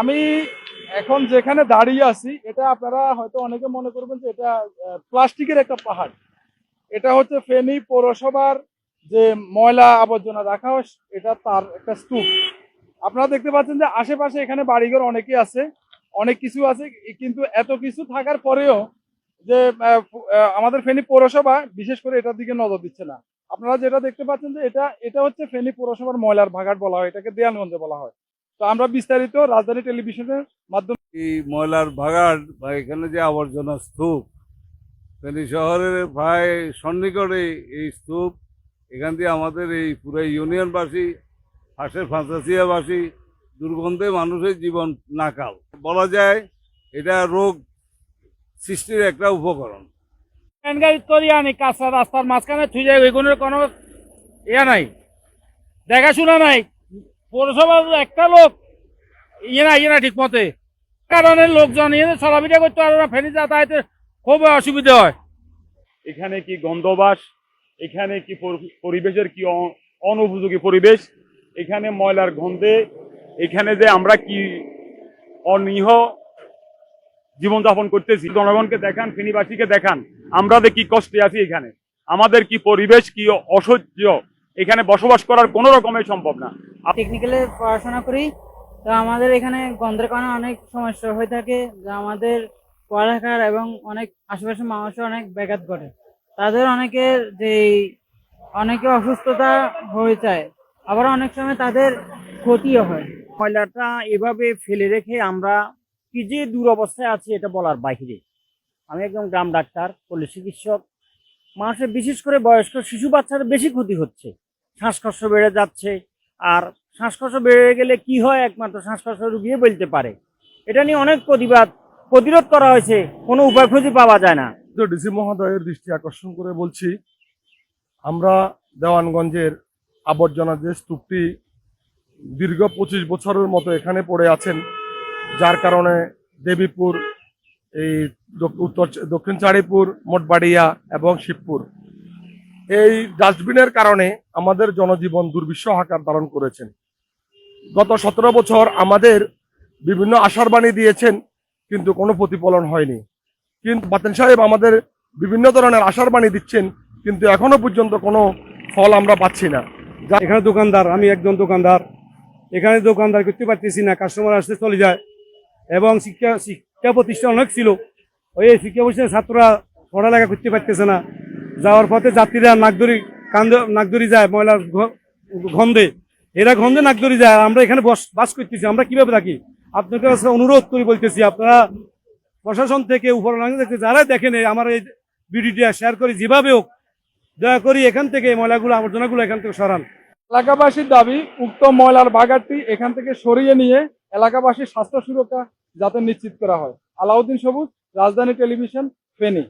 আমি এখন যেখানে দাঁড়িয়ে আছি, এটা আপনারা হয়তো অনেকে মনে করবেন যে এটা প্লাস্টিকের একটা পাহাড়। এটা হচ্ছে ফেনী পৌরসভার যে ময়লা আবর্জনা রাখা হয় এটা তার একটা স্তূপ। আপনারা দেখতে পাচ্ছেন যে আশেপাশে এখানে বাড়িঘর অনেকেই আছে, অনেক কিছু আছে, কিন্তু এত কিছু থাকার পরেও যে আমাদের ফেনী পৌরসভা বিশেষ করে এটার দিকে নজর দিচ্ছে না। আপনারা যেটা দেখতে পাচ্ছেন যে এটা এটা হচ্ছে ফেনী পৌরসভার ময়লার ভাগাড় বলা হয়, এটাকে দেয়ালগঞ্জে বলা হয়। তো আমরা বিস্তারিত রাজধানী টেলিভিশনের মাধ্যমে এই ময়লার ভাগাড় বা এখানে যে আবর্জনা স্তূপ শহরের প্রায় সন্নিকটে এই স্তূপ এখান দিয়ে আমাদের এই পুরো ইউনিয়নবাসী পাশের ফাঁসাসিয়াবাসী দুর্গন্ধে মানুষের জীবন নাকাল। বলা যায় এটা রোগ সৃষ্টির একটা উপকরণ। ট্রেন গাড়ি তৈরি আনি কাঁচা রাস্তার মাঝখানে থুই যায় ওইগুলোর কোনো ইয়ে নাই দেখাশোনা নাই। পৌরসভার একটা লোক ইয়ে না ইয়ে না ঠিক মতে। কারণে লোকজন ইয়ে চলাফেরা করতে পারে না ফেরি যাতায়াতের খুব অসুবিধা হয়। এখানে কি গন্ধবাস, এখানে কি পরিবেশের কি অনুপযোগী পরিবেশ, এখানে ময়লার গন্ধে, এখানে যে আমরা কি অনিহ জীবনযাপন করতেছি, জনগণকে দেখান, ফিনিবাসীকে দেখান, আমরা যে কি কষ্টে আছি এখানে। আমাদের কি পরিবেশ কি অসহ্য, এখানে বসবাস করার কোনো রকমের সম্ভব না। টেকনিক্যালে পড়াশোনা করি, তো আমাদের এখানে গন্ধের কারণে অনেক সমস্যা হয়ে থাকে, যা আমাদের পড়ালেখার এবং অনেক আশেপাশের মানুষের অনেক ব্যাঘাত ঘটে। তাদের অনেকের যে অনেকে অসুস্থতা হয়ে যায়, আবার অনেক সময় তাদের ক্ষতিও হয়। ময়লাটা এভাবে ফেলে রেখে আমরা কি যে দুরবস্থায় আছি এটা বলার বাহিরে আমি একদম গ্রাম ডাক্তার, পল্লী চিকিৎসক। মানুষের বিশেষ করে বয়স্ক শিশু বাচ্চাদের বেশি ক্ষতি হচ্ছে। শ্বাসকষ্ট বেড়ে যাচ্ছে আর শ্বাসকষ্ট বেড়ে গেলে কি হয় একমাত্র শ্বাসকষ্ট রুগিয়ে বলতে পারে। এটা নিয়ে অনেক প্রতিবাদ, প্রতিরোধ করা হয়েছে, কোনো উপায় খুঁজে পাওয়া যায় না। ডিসি মহোদয়ের দৃষ্টি আকর্ষণ করে বলছি, আমরা দেওয়ানগঞ্জের আবর্জনা যে স্তূপটি দীর্ঘ পঁচিশ বছরের মতো এখানে পড়ে আছেন, যার কারণে দেবীপুর, এই উত্তর দক্ষিণ চাড়িপুর মোটবাড়িয়া এবং শিবপুর। এই ডাস্টবিনের কারণে আমাদের জনজীবন দুর্বিষহ আকার ধারণ করেছেন। গত সতেরো বছর আমাদের বিভিন্ন আশার বাণী দিয়েছেন, কিন্তু কোনো প্রতিফলন হয়নি। কিন্তু বাতেন সাহেব আমাদের বিভিন্ন ধরনের আশার বাণী দিচ্ছেন, কিন্তু এখনও পর্যন্ত কোনো ফল আমরা পাচ্ছি না। যা এখানে দোকানদার, আমি একজন দোকানদার। এখানে দোকানদার করতে পারতেছি না কাস্টমার আসতে চলে যায়। এবং শিক্ষা শিক্ষা প্রতিষ্ঠান অনেক ছিল। ওই শিক্ষা প্রতিষ্ঠানের ছাত্ররা পড়ালেখা করতে পারতেছে না। যাওয়ার পথে যাত্রীরা নাকদড়ি কান্দ নাকদড়ি যায়, ময়লার গন্ধে। এরা গন্ধে নাকদড়ি যায় আমরা এখানে বস, বাস করতেছি। আমরা কীভাবে থাকি? আপনাদের কাছে অনুরোধ করে বলতেছি, আপনারা প্রশাসন থেকে উপর থেকে যারা দেখেন আমার এই ভিডিওটা শেয়ার করি, যেভাবে হোক, দয়া করি এখান থেকে ময়লাগুলো, আবর্জনাগুলো এখান থেকে সরান। এলাকাবাসীর দাবি, উক্ত ময়লার বাগারটি এখান থেকে সরিয়ে নিয়ে এলাকাবাসীর স্বাস্থ্য সুরক্ষা যাতে নিশ্চিত করা হয়। আলাউদ্দিন সবুজ, রাজধানী টেলিভিশন, ফেনী।